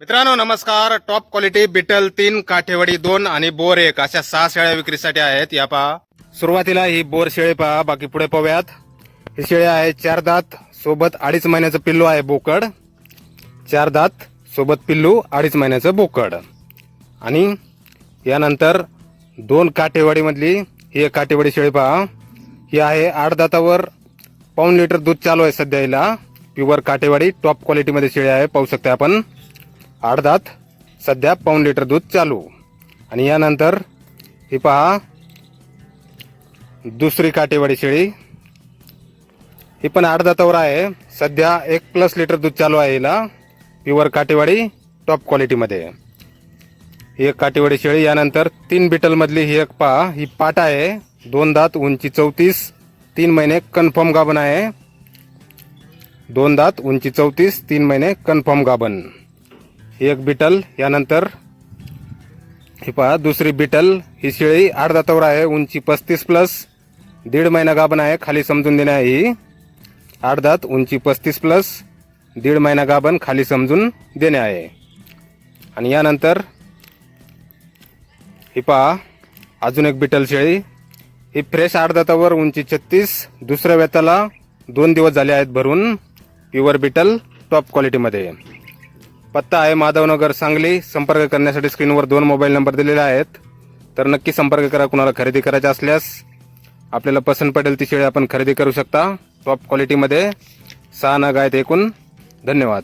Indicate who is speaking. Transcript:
Speaker 1: मित्रांनो नमस्कार. Top quality beetle तीन काठेवाडी दोन आणि बोर एक अशा सहा शेळ्या विक्रीसाठी आहेत. या पहा. सुरुवातीला ही बोर शेळी पहा. बाकी पुढे पाहूयात. ही शेळी आहे चार दात सोबत अडीच महिन्याचं पिल्लू आहे बोकड. चार दात सोबत पिल्लू अडीच महिन्याचं बोकड. आणि यानंतर दोन काठेवाडीमधली ही एक काठेवाडी शेळी पहा. ही आहे आठ दातावर पाऊन लिटर दूध चालू आहे सध्या हिला. प्युअर काठेवाडी टॉप क्वालिटीमध्ये शेळी आहे. पाहू शकता आपण. आठदात सध्या पाऊन लिटर दूध चालू. आणि यानंतर ही पहा दुसरी काटेवाडी शेळी. ही पण आठ आहे. सध्या एक प्लस लिटर दूध चालू आहे हिला. प्युअर काटेवाडी टॉप क्वालिटीमध्ये ही एक काटेवाडी शेळी. यानंतर तीन बिटलमधली ही एक पहा ही पाट आहे. दोन दात उंची चौतीस. तीन महिने कन्फर्म गाभण आहे. दोन दात उंची चौतीस. तीन महिने कन्फर्म गाभण. एक बिटल यानंतर हे पहा दुसरी बिटल ही शेळी आठ दातावर आहे उंची पस्तीस प्लस दीड महिना गाभण आहे खाली समजून देणे आहे ही. आठ दात उंची पस्तीस प्लस दीड महिना गाभण खाली समजून देणे आहे. आणि यानंतर ही पहा अजून एक बिटल शेळी. ही फ्रेश आठ दातावर उंची छत्तीस दुसऱ्या वेताला दोन दिवस झाले आहेत भरून प्युअर बिटल टॉप क्वालिटीमध्ये पत्ता आहे माधवनगर सांगली. संपर्क करण्यासाठी स्क्रीनवर दोन मोबाईल नंबर दिलेले आहेत. तर नक्की संपर्क करा कुणाला खरेदी करायचा असल्यास. आपल्याला पसंत पडेल ती शेळी आपण खरेदी करू शकता. टॉप क्वालिटीमध्ये सहा नग आहेत एकूण. धन्यवाद.